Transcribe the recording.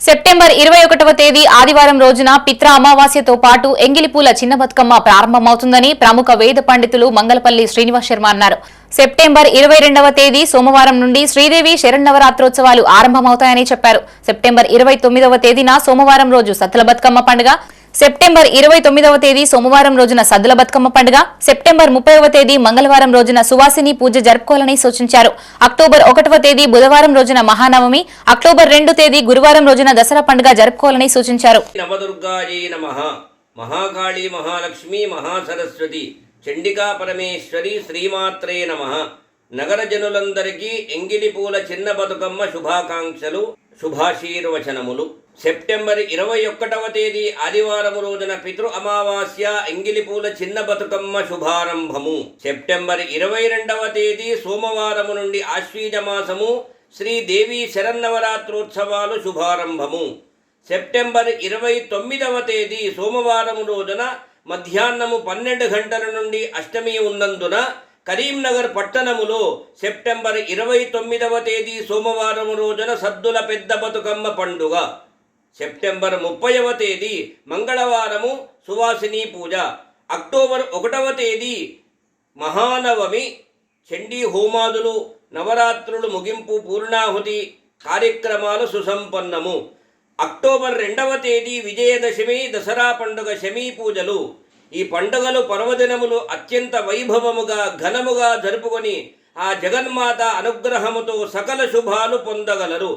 September ఇరవై ఒకటవ తేదీ ఆదివారం రోజున పిత్ర అమావాస్యతో పాటు ఎంగిలిపూల చిన్న బతుకమ్మ ప్రారంభమవుతుందని ప్రముఖ వేద పండితులు మంగళపల్లి శ్రీనివాస్ శర్మ అన్నారు. సెప్టెంబర్ ఇరవై రెండవ తేదీ సోమవారం నుండి శ్రీదేవి శరన్నవరాత్రోత్సవాలు ఆరంభమవుతాయని చెప్పారు. సెప్టెంబర్ ఇరవై తొమ్మిదవ తేదీన సోమవారం రోజు సత్తుల బతుకమ్మ పండుగ సెప్టెంబర్ ఇరవై తొమ్మిదవ తేదీ సోమవారం రోజున సద్దుల బతుకమ్మ పండుగ సెప్టెంబర్ ముప్పైవ తేదీ మంగళవారం రోజున సువాసిని పూజ జరుపుకోవాలని సూచించారు. అక్టోబర్ ఒకటవ తేదీ బుధవారం రోజున మహానవమి అక్టోబర్ రెండు తేదీ గురువారం రోజున దసరా పండుగ జరుపుకోవాలని సూచించారు. నవదుర్గాయై మహాలక్ష్మి మహాసరస్వతి చండికా పరమేశ్వరి శ్రీమాత్రే నమ. నగర జనులందరికీ ఎంగిలిపూల చిన్న బతుకమ్మ శుభాకాంక్షలు శుభాశీర్వచనములు. సెప్టెంబర్ ఇరవై ఒకటవ తేదీ ఆదివారం రోజున పితృ అమావాస్య ఎంగిలిపూల చిన్న బతుకమ్మ శుభారంభము. సెప్టెంబర్ ఇరవై రెండవ తేదీ సోమవారము నుండి ఆశ్వీజ మాసము శ్రీదేవి శరన్నవరాత్రోత్సవాలు శుభారంభము. సెప్టెంబర్ ఇరవై తొమ్మిదవ తేదీ సోమవారం రోజున మధ్యాహ్నము పన్నెండు గంటల నుండి అష్టమి ఉన్నందున కరీంనగర్ పట్టణములో సెప్టెంబర్ ఇరవై తొమ్మిదవ తేదీ సోమవారం రోజున సద్దుల పెద్ద బతుకమ్మ పండుగ. సెప్టెంబర్ ముప్పైవ తేదీ మంగళవారము సువాసిని పూజ. అక్టోబర్ ఒకటవ తేదీ మహానవమి. చండీ హోమాదులు నవరాత్రులు ముగింపు పూర్ణాహుతి కార్యక్రమాలు సుసంపన్నము. అక్టోబర్ రెండవ తేదీ విజయదశమి దసరా పండుగ శమీ పూజలు. ఈ పండుగలు పర్వదినములు అత్యంత వైభవముగా ఘనముగా జరుపుకొని ఆ జగన్మాత అనుగ్రహముతో సకల శుభాలు పొందగలరు.